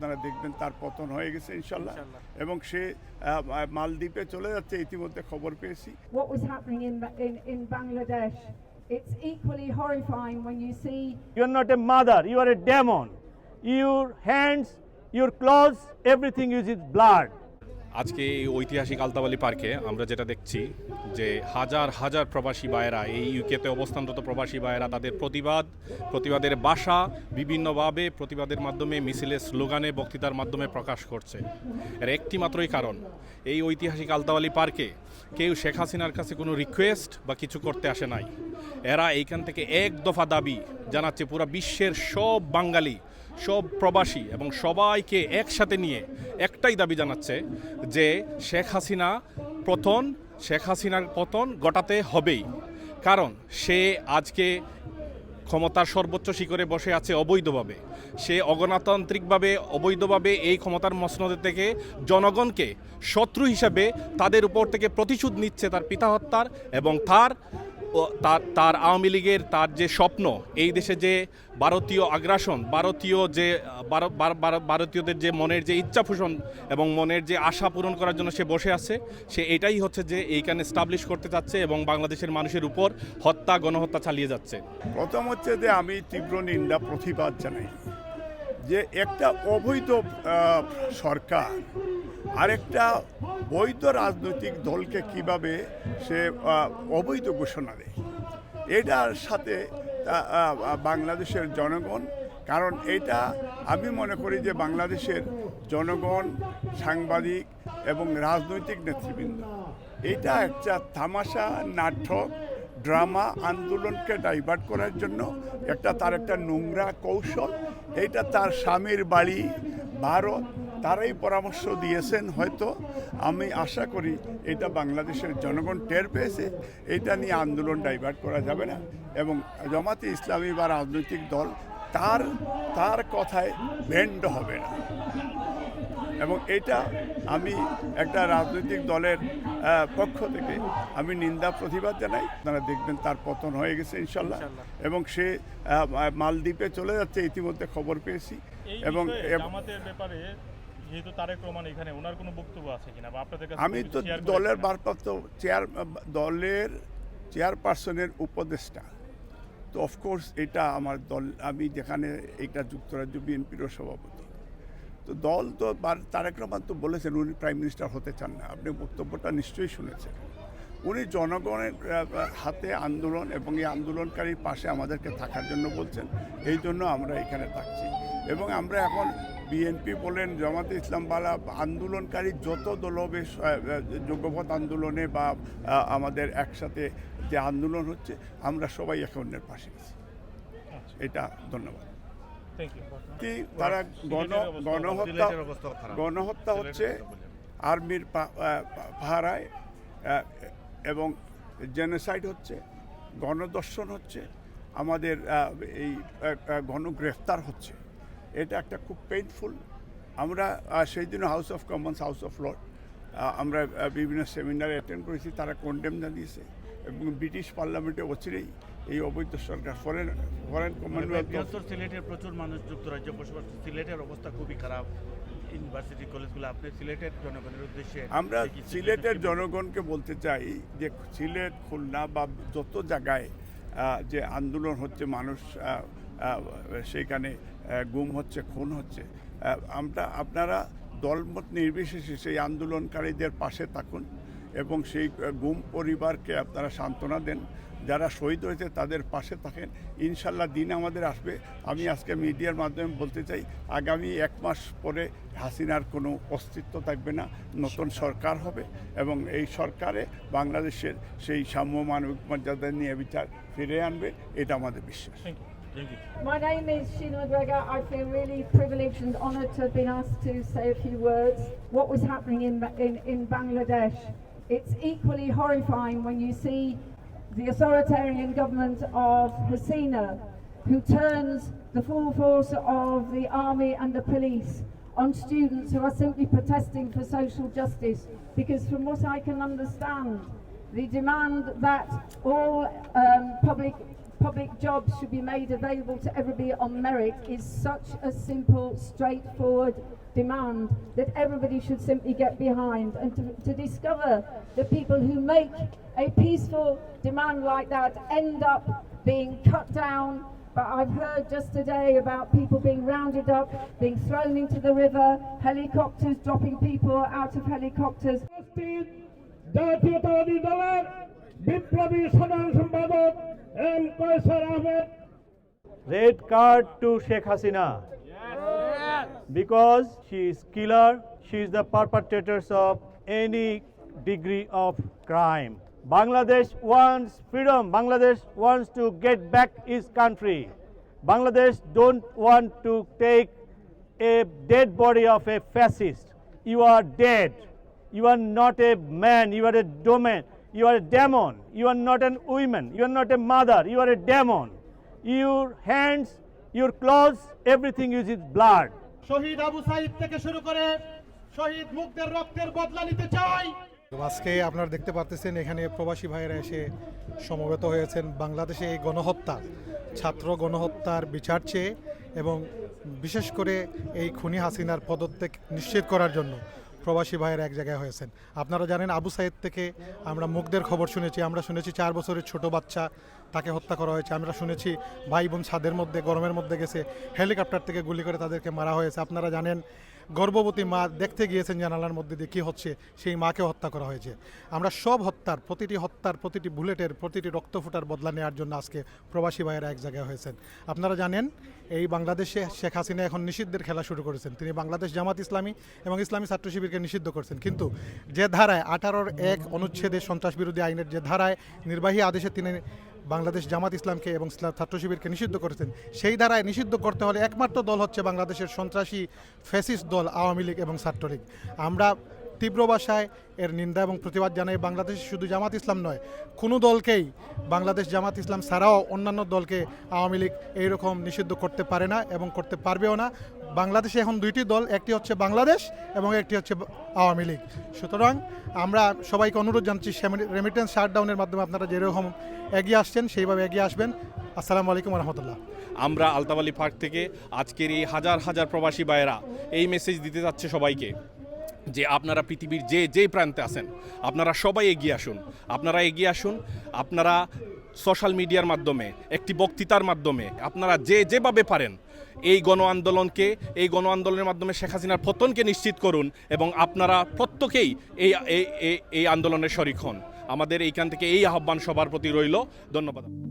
আপনারা দেখবেন তার পতন হয়ে গেছে ইনশাল্লাহ। এবং সে মালদ্বীপে চলে যাচ্ছে ইতিমধ্যে খবর পেয়েছি what was happening in, in, in Bangladesh. It's equally horrifying when you see You are not a mother, you are a demon. Your hands, your clothes, everything is blood. আজকে এই ঐতিহাসিক আলতাবালি পার্কে আমরা যেটা দেখছি যে হাজার হাজার প্রবাসী ভাইয়েরা এই ইউকেতে অবস্থানরত প্রবাসী ভাইয়েরা তাদের প্রতিবাদ, প্রতিবাদের বাসা বিভিন্নভাবে প্রতিবাদের মাধ্যমে মিছিলের স্লোগানে বক্তৃতার মাধ্যমে প্রকাশ করছে। এর একটি মাত্রই কারণ, এই ঐতিহাসিক আলতাবালি পার্কে কেউ শেখ হাসিনার কাছে কোনো রিকোয়েস্ট বা কিছু করতে আসে নাই। এরা এইখান থেকে এক দফা দাবি জানাচ্ছে, পুরো বিশ্বের সব বাঙালি সব প্রবাসী এবং সবাইকে একসাথে নিয়ে একটাই দাবি জানাচ্ছে যে শেখ হাসিনা পতন, শেখ হাসিনার পতন ঘটাতে হবেই। কারণ সে আজকে ক্ষমতার সর্বোচ্চ শিখরে বসে আছে অবৈধভাবে। সে অগণতান্ত্রিকভাবে, অবৈধভাবে এই ক্ষমতার মসনদে থেকে জনগণকে শত্রু হিসাবে তাদের উপর থেকে প্রতিশোধ নিচ্ছে তার পিতা হত্যার এবং তার তার তার আওয়ামী লীগের তার যে স্বপ্ন, এই দেশে যে ভারতীয় আগ্রাসন, ভারতীয় যে ভারতীয়দের যে মনের যে ইচ্ছা পোষণ এবং মনের যে আশা পূরণ করার জন্য সে বসে আছে, সে এটাই হচ্ছে যে এইখানে স্টাবলিশ করতে চাচ্ছে এবং বাংলাদেশের মানুষের উপর হত্যা, গণহত্যা চালিয়ে যাচ্ছে। প্রথম হচ্ছে যে আমি তীব্র নিন্দা, প্রতিবাদ জানাই যে একটা অবৈধ সরকার, আরেকটা বৈধ রাজনৈতিক দলকে কীভাবে সে অবৈধ ঘোষণা দেয়? এটার সাথে বাংলাদেশের জনগণ, কারণ এটা আমি মনে করি যে বাংলাদেশের জনগণ, সাংবাদিক এবং রাজনৈতিক নেতৃবৃন্দ, এটা একটা তামাশা, নাটক, ড্রামা আন্দোলনকে ডাইভার্ট করার জন্য একটা, তার একটা নোংরা কৌশল, এটা তার স্বামীর বাড়ি ভারত তারাই পরামর্শ দিয়েছেন, হয়তো আমি আশা করি এটা বাংলাদেশের জনগণ টের পেয়েছে, এটা নিয়ে আন্দোলন ডাইভার্ট করা যাবে না। এবং জমাতে ইসলামী বা রাজনৈতিক দল তার তার কথায় ভেন্ড হবে না। এবং এটা আমি একটা রাজনৈতিক দলের পক্ষ থেকে আমি নিন্দা প্রতিবাদ জানাই। আপনারা দেখবেন তার পতন হয়ে গেছে ইনশাল্লাহ। এবং সে মালদ্বীপে চলে যাচ্ছে ইতিমধ্যে খবর পেয়েছি। এবং ব্যাপারে যেহেতু তারেক রহমান এখানে ওনার কোনো বক্তব্য আছে কিনা বা আপনাদের কাছে আমি তো দলের? ভারপ্রাপ্ত চেয়ার দলের চেয়ারপারসনের উপদেষ্টা। তো অফকোর্স এটা আমার দল আমি যেখানে এটা যুক্তরাজ্য বিএনপিরও সভাপতি। তো দল তো তারেক রহমান তো বলেছেন উনি প্রাইম মিনিস্টার হতে চান না। আপনি বক্তব্যটা নিশ্চয়ই শুনেছেন। উনি জনগণের হাতে আন্দোলন এবং এই আন্দোলনকারীর পাশে আমাদেরকে থাকার জন্য বলছেন। এই জন্য আমরা এখানে থাকছি। এবং আমরা এখন বিএনপি বলেন জামাতে ইসলাম বালা আন্দোলনকারী যত দল হবে যোগ্যপথ আন্দোলনে বা আমাদের একসাথে যে আন্দোলন হচ্ছে আমরা সবাই এখন অন্যের পাশে আছি। এটা ধন্যবাদ. কি তারা গণ গণহত্যা গণহত্যা হচ্ছে আর্মির পাহারায় এবং জেনোসাইড হচ্ছে গণদর্শন হচ্ছে আমাদের এই গণগ্রেফতার হচ্ছে। এটা একটা খুব পেইনফুল আমরা সেই দিন House of Commons House of Lord আমরা বিভিন্ন সেমিনারে অ্যাটেন্ড করেছি তারা কন্ডেম জানিয়েছে এবং ব্রিটিশ পার্লামেন্টে অচিরেই এই অবৈধ সরকার ফরেন ফরেন কমনওয়েলথ সিলেটের প্রচুর মানুষ যুক্তরাজ্যে বসবাস সিলেটের অবস্থা খুবই খারাপ। ইউনিভার্সিটি কলেজগুলো আপনি সিলেটের জনগণের উদ্দেশ্যে আমরা সিলেটের জনগণকে বলতে চাই যে সিলেট খুলনা বা যত জায়গায় যে আন্দোলন হচ্ছে মানুষ সেখানে গুম হচ্ছে খুন হচ্ছে আমরা আপনারা দলমত নির্বিশেষে সেই আন্দোলনকারীদের পাশে থাকুন। এবং সেই গুম পরিবারকে আপনারা সান্ত্বনা দেন। যারা শহীদ হয়েছে তাদের পাশে থাকেন। ইনশাল্লাহ দিন আমাদের আসবে। আমি আজকে মিডিয়ার মাধ্যমে বলতে চাই আগামী এক মাস পরে হাসিনার কোনো অস্তিত্ব থাকবে না। নতুন সরকার হবে এবং এই সরকারে বাংলাদেশের সেই সাম্য মানবিক মর্যাদা নিয়ে বিচার ফিরে আনবে এটা আমাদের বিশ্বাস. My name is Sheena McGregor. I feel really privileged and honoured to have been asked to say a few words. What was happening in, in, in Bangladesh, it's equally horrifying when you see the authoritarian government of Hasina, who turns the full force of the army and the police on students who are simply protesting for social justice. Because from what I can understand, the demand that all um, public public jobs should be made available to everybody on merit is such a simple, straightforward demand that everybody should simply get behind. And to, to discover the people who make a peaceful demand like that end up being cut down. But I've heard just today about people being rounded up, being thrown into the river, helicopters dropping people out of helicopters. উপস্থিত জাতীয়তাবাদী দলের বিপ্লবী সাধারণ সম্পাদক M Kaisar Ahmed Red card to Sheikh Hasina. Because she is killer, she is the perpetrators of any degree of crime. Bangladesh wants freedom. Bangladesh wants to get back its country. Bangladesh don't want to take a dead body of a fascist. You are dead. You are not a man. You are a domain. You are a demon. You are not an woman. You are not a mother. You are a demon. Your hands, your clothes, everything is its blood. শহীদ আবু সাইদ থেকে শুরু করে শহীদ মুক্তের রক্তের বদলা নিতে চাই আজকে আপনারা দেখতে পাচ্ছেন এখানে প্রবাসী ভাইয়েরা এসে সমবেত হয়েছেন বাংলাদেশে এই গণহত্যা ছাত্র গণহত্যার বিচার চেয়ে এবং বিশেষ করে এই খুনি হাসিনার পদত্যাগ নিশ্চিত করার জন্য প্রবাসী ভাইয়ের এক জায়গায় হয়েছেন। আপনারা জানেন আবু সাইদ থেকে আমরা মুখদের খবর শুনেছি, আমরা শুনেছি চার বছরের ছোট বাচ্চা তাকে হত্যা করা হয়েছে, আমরা শুনেছি ভাই বোন ছাদের মধ্যে, গরমের মধ্যে গেছে, হেলিকপ্টার থেকে গুলি করে তাদেরকে মারা হয়েছে। আপনারা জানেন গর্ভবতী মা দেখতে গিয়েছেন জানালার মধ্যে দিয়ে কী হচ্ছে, সেই মাকে হত্যা করা হয়েছে। আমরা সব হত্যার, প্রতিটি হত্যার, প্রতিটি বুলেটের, প্রতিটি রক্ত ফোটার বদলা নেওয়ার জন্য আজকে প্রবাসী ভাইয়েরা এক জায়গায় হয়েছেন। আপনারা জানেন, এই বাংলাদেশে শেখ হাসিনা এখন নিষিদ্ধের খেলা শুরু করেছেন। তিনি বাংলাদেশ জামাত ইসলামী এবং ইসলামী ছাত্র শিবিরকে নিষিদ্ধ করেছেন। কিন্তু যে ধারায় আঠারোর এক অনুচ্ছেদে সন্ত্রাস বিরোধী আইনের যে ধারায় নির্বাহী আদেশে তিনি বাংলাদেশ জামাত ইসলামকে এবং ইসলাম ছাত্র শিবিরকে নিষিদ্ধ করেছেন। সেই ধারায় নিষিদ্ধ করতে হলে একমাত্র দল হচ্ছে বাংলাদেশের সন্ত্রাসী ফ্যাসিস্ট দল, আওয়ামী লীগ এবং ছাত্রলীগ। আমরা তীব্র ভাষায় এর নিন্দা এবং প্রতিবাদ জানাই, বাংলাদেশ শুধু জামাত ইসলাম নয়, কোনো দলকেই বাংলাদেশ জামাত ইসলাম ছাড়াও অন্যান্য দলকে আওয়ামী লীগ এইরকম নিষিদ্ধ করতে পারে না এবং করতে পারবেও না। বাংলাদেশে এখন দুইটি দল, একটি হচ্ছে বাংলাদেশ এবং একটি হচ্ছে আওয়ামী লীগ। সুতরাং আমরা সবাইকে অনুরোধ জানাচ্ছি রেমিটেন্স শাটডাউনের মাধ্যমে আপনারা যেরকম এগিয়ে আসছেন, সেইভাবে এগিয়ে আসবেন। আসসালামু আলাইকুম রহমতুল্লাহ। আমরা আলতাবালি পার্ক থেকে আজকের এই হাজার হাজার প্রবাসী ভাইয়েরা এই মেসেজ দিতে যাচ্ছে সবাইকে যে আপনারা পৃথিবীর যে যেই প্রান্তে আছেন, আপনারা সবাই এগিয়ে আসুন। আপনারা এগিয়ে আসুন, আপনারা সোশ্যাল মিডিয়ার মাধ্যমে, একটি বক্তৃতার মাধ্যমে, আপনারা যে, যেভাবে পারেন এই গণ আন্দোলনকে, এই গণ আন্দোলনের মাধ্যমে শেখ হাসিনার পতনকে নিশ্চিত করুন এবং আপনারা প্রত্যেকেই এই, এই- আন্দোলনের শরিক হন। আমাদের এইখান থেকে এই আহ্বান সবার প্রতি রইল। ধন্যবাদ।